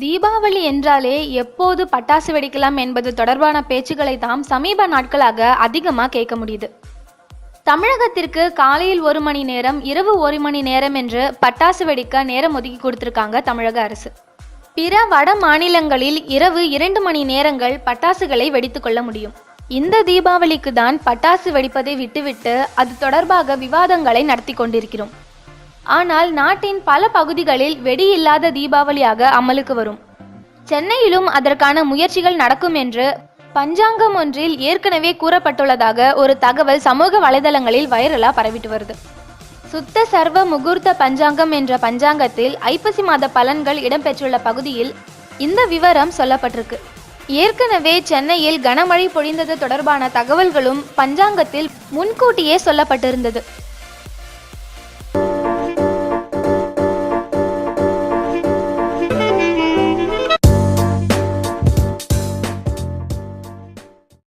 தீபாவளி என்றாலே எப்போது பட்டாசு வெடிக்கலாம் என்பது தொடர்பான பேச்சுக்களை தாம் சமீப நாட்களாக அதிகமாக கேட்க முடியுது. தமிழகத்திற்கு காலையில் ஒரு மணி நேரம் இரவு ஒரு மணி நேரம் என்று பட்டாசு வெடிக்க நேரம் ஒதுக்கி கொடுத்திருக்காங்க தமிழக அரசு. பிற வட மாநிலங்களில் இரவு இரண்டு மணி நேரங்கள் பட்டாசுகளை வெடித்துக்கொள்ள முடியும். இந்த தீபாவளிக்கு தான் பட்டாசு வெடிப்பதை விட்டுவிட்டு அது தொடர்பாக விவாதங்களை நடத்தி கொண்டிருக்கிறோம். ஆனால் நாட்டின் பல பகுதிகளில் வெடி இல்லாத தீபாவளியாக அமலுக்கு வரும். சென்னையிலும் அதற்கான முயற்சிகள் நடக்கும் என்று பஞ்சாங்கம் ஒன்றில் ஏற்கனவே கூறப்பட்டுள்ளதாக ஒரு தகவல் சமூக வலைதளங்களில் வைரலா பரவிட்டு வருது. சுத்த சர்வ முகூர்த்த பஞ்சாங்கம் என்ற பஞ்சாங்கத்தில் ஐப்பசி மாத பலன்கள் இடம்பெற்றுள்ள பகுதியில் இந்த விவரம் சொல்லப்பட்டிருக்கு. ஏற்கனவே சென்னையில் கனமழை பொழிந்தது தொடர்பான தகவல்களும் பஞ்சாங்கத்தில் முன்கூட்டியே சொல்லப்பட்டிருந்தது.